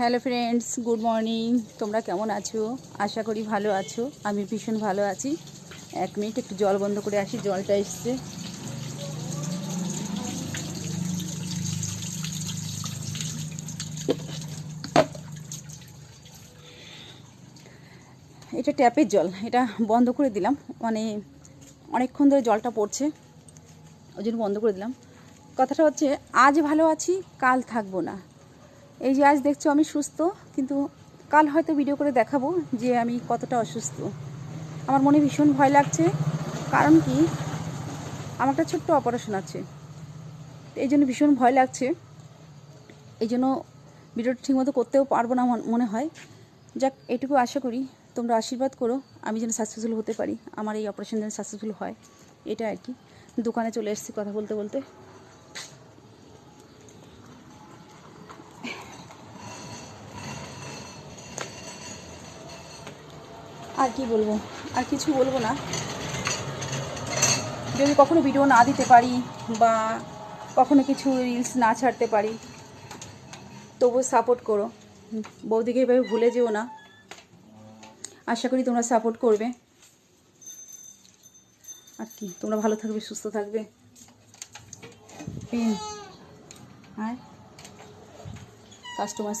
Hello friends good morning তোমরা কেমন আছো? আশা করি ভালো আছো। আমি ভীষণ ভালো আছি। এক মিনিট, একটু জল বন্ধ করে আসি, জলটা এসছে। এটা ট্যাপের জল, এটা বন্ধ করে দিলাম। মানে অনেকক্ষণ ধরে জলটা পড়ছে, ওই জন্য বন্ধ করে দিলাম। কথাটা হচ্ছে, আজ ভালো আছি, কাল থাকব না। এই যে আজ দেখছ আমি সুস্থ, কিন্তু কাল হয়তো ভিডিও করে দেখাবো যে আমি কতটা অসুস্থ। আমার মনে ভীষণ ভয় লাগছে, কারণ কি? আমার একটা ছোট্ট অপারেশন আছে। এই জন্য ভীষণ ভয় লাগছে। এই জন্য ভিডিওটা ঠিকমতো করতেও পারব না মন- হয়। যাক, এটুকু আশা করি তোমরা আশীর্বাদ করো, আমি যেন সাকসেসফুল হতে পারি, আমার এই অপারেশন যেন সাকসেসফুল হয়। এটা আর কি। দোকানে চলে এসেছি কথা বলতে বলতে। আর কি বলব? আর কিছু বলব না। যদি কখনো ভিডিও না দিতে পারি বা কখনো কিছু রিলস না ছাড়তে পারি তবু সাপোর্ট করো। বৌদিকে এভাবে ভুলে যেও না। আশা করি তোমরা সাপোর্ট করবে। আর কি, তোমরা ভালো থাকবে, সুস্থ থাকবে। পেন হ্যাঁ কাস্টমার